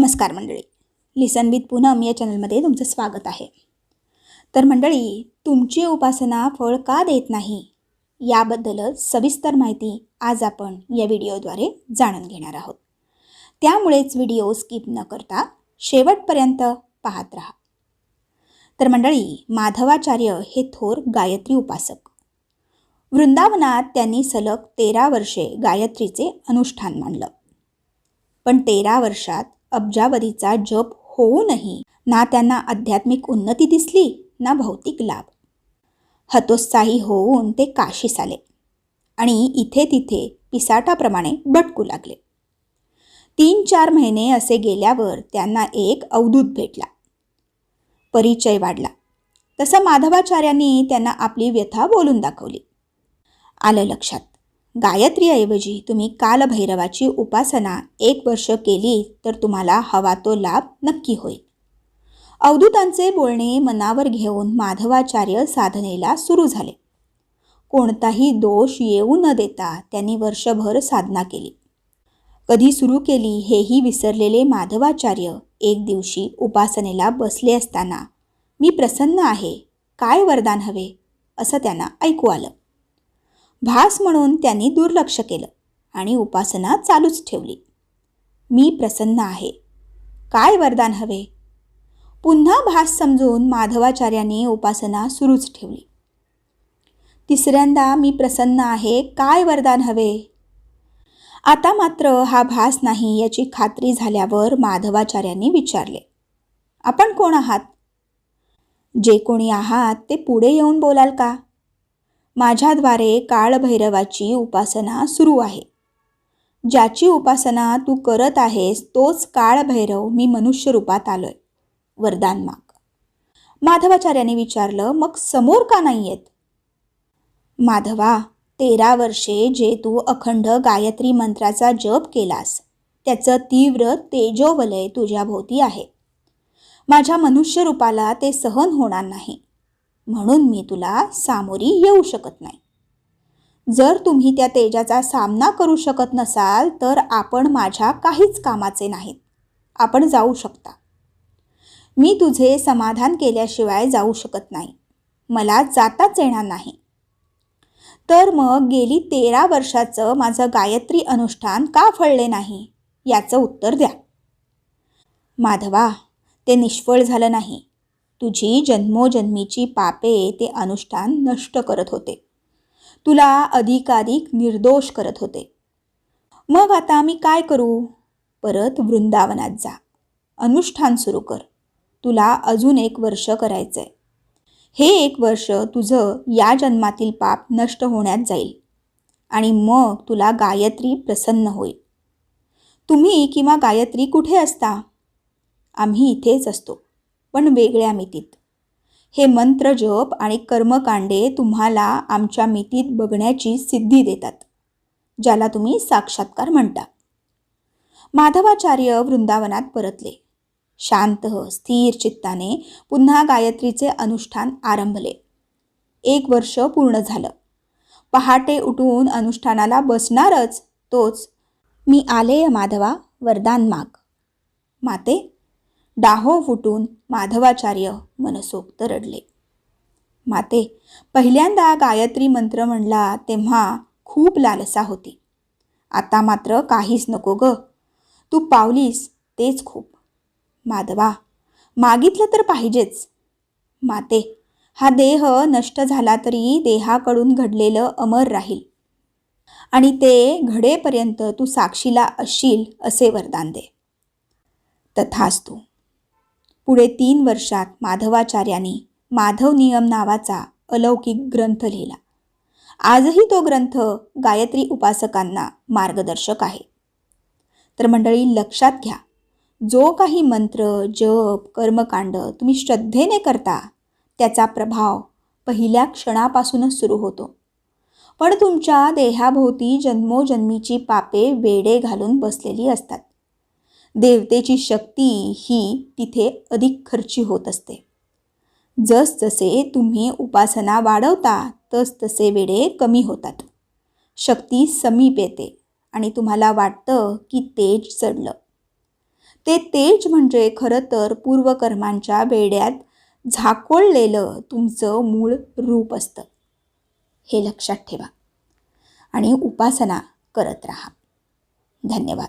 नमस्कार मंडळी. लिसन विथ पूनम या चॅनलमध्ये तुमचं स्वागत आहे. तर मंडळी तुमची उपासना फळ का देत नाही? याबद्दलच सविस्तर माहिती आज आपण या व्हिडिओद्वारे जाणून घेणार आहोत. त्यामुळेच व्हिडिओ स्किप न करता शेवटपर्यंत पाहत राहा. तर मंडळी माधवाचार्य हे थोर गायत्री उपासक. वृंदावनात त्यांनी सलग तेरा वर्षे गायत्रीचे अनुष्ठान मांडलं. पण तेरा वर्षात अब्जावधीचा जप होऊनही ना त्यांना आध्यात्मिक उन्नती दिसली ना भौतिक लाभ. हतोत्साही होऊन ते काशीस आले आणि इथे तिथे पिसाटाप्रमाणे भटकू लागले. तीन चार महिने असे गेल्यावर त्यांना एक अवधूत भेटला. परिचय वाढला. तसं माधवाचार्यांनी त्यांना आपली व्यथा बोलून दाखवली. आलं लक्षात. गायत्रीऐवजी तुम्ही कालभैरवाची उपासना एक वर्ष केली तर तुम्हाला हवा तो लाभ नक्की होईल. अवधूतांचे बोलणे मनावर घेऊन माधवाचार्य साधनेला सुरू झाले. कोणताही दोष येऊ न देता त्यांनी वर्षभर साधना केली. कधी सुरू केली हेही विसरलेले माधवाचार्य एक दिवशी उपासनेला बसले असताना मी प्रसन्न आहे काय वरदान हवे? असं त्यांना ऐकू आलं. भास म्हणून त्यांनी दुर्लक्ष केलं आणि उपासना चालूच ठेवली. मी प्रसन्न आहे. काय वरदान हवे? पुन्हा भास समजून माधवाचार्यांनी उपासना सुरूच ठेवली. तिसऱ्यांदा मी प्रसन्न आहे काय वरदान हवे? आता मात्र हा भास नाही याची खात्री झाल्यावर माधवाचार्यांनी विचारले. आपण कोण आहात? जे कोणी आहात ते पुढे येऊन बोलाल का? माझ्याद्वारे काळभैरवाची उपासना सुरू आहे. ज्याची उपासना तू करत आहेस तोच काळभैरव मी मनुष्य रूपात आलोय. वरदान माग. माधवाचार्याने विचारलं मग समोर का नाही येत माधवा तेरा वर्षे जे तू अखंड गायत्री मंत्राचा जप केलास त्याचं तीव्र तेजोवलय तुझ्या भोवती आहे. माझ्या मनुष्य रूपाला ते सहन होणार नाही. म्हणून मी तुला सामोरी येऊ शकत नाही. जर तुम्ही त्या तेजाचा सामना करू शकत नसाल तर आपण माझ्या काहीच कामाचे नाहीत. आपण जाऊ शकता. मी तुझे समाधान केल्याशिवाय जाऊ शकत नाही. मला जाताच येणार नाही. तर मग गेली तेरा वर्षाचं माझं गायत्री अनुष्ठान का फळले नाही? याचं उत्तर द्या. माधवा ते निष्फळ झालं नाही. तुझी जन्मोजन्मीची पापे ते अनुष्ठान नष्ट करत होते. तुला अधिकाधिक निर्दोष करत होते. मग आता मी काय करू? परत वृंदावनात जा. अनुष्ठान सुरू कर. तुला अजून एक वर्ष करायचं आहे हे एक वर्ष तुझं या जन्मातील पाप नष्ट होण्यात जाईल आणि मग तुला गायत्री प्रसन्न होईल. तुम्ही किंवा गायत्री कुठे असता? आम्ही इथेच असतो. पण वेगळ्या मितीत. हे मंत्र जप आणि कर्मकांडे तुम्हाला आमच्या मितीत बघण्याची सिद्धी देतात ज्याला तुम्ही साक्षात्कार म्हणता. माधवाचार्य वृंदावनात परतले. शांत स्थिर चित्ताने पुन्हा गायत्रीचे अनुष्ठान आरंभले. एक वर्ष पूर्ण झालं. पहाटे उठून अनुष्ठानाला बसणारच तोच मी आले माधवा वरदान माग. माते डाहो फुटून माधवाचार्य मनसोक्त रडले. माते पहिल्यांदा गायत्री मंत्र म्हणला तेव्हा खूप लालसा होती. आता मात्र काहीच नको ग. तू पावलीस तेच खूप. माधवा मागितलं तर पाहिजेच. माते हा देह नष्ट झाला तरी देहाकडून घडलेलं अमर राहील. आणि ते घडेपर्यंत तू साक्षीला असशील असे वरदान दे. तथास्तू. पुढे तीन वर्षात माधवाचार्यांनी माधव नियम नावाचा अलौकिक ग्रंथ लिहिला. आजही तो ग्रंथ गायत्री उपासकांना मार्गदर्शक आहे. तर मंडळी लक्षात घ्या जो काही मंत्र जप कर्मकांड तुम्ही श्रद्धेने करता त्याचा प्रभाव पहिल्या क्षणापासूनच सुरू होतो. पण तुमच्या देहाभोवती जन्मोजन्मीची पापे वेडे घालून बसलेली असतात. देवतेची शक्ती ही तिथे अधिक खर्ची होत असते. जसजसे तुम्ही उपासना वाढवता तसतसे वेडे कमी होतात. शक्ती समीप येते आणि तुम्हाला वाटतं की तेज चढलं. ते तेज म्हणजे खरं तर पूर्वकर्मांच्या वेड्यात झाकोळलेलं तुमचं मूळ रूप असतं. हे लक्षात ठेवा आणि उपासना करत राहा. धन्यवाद.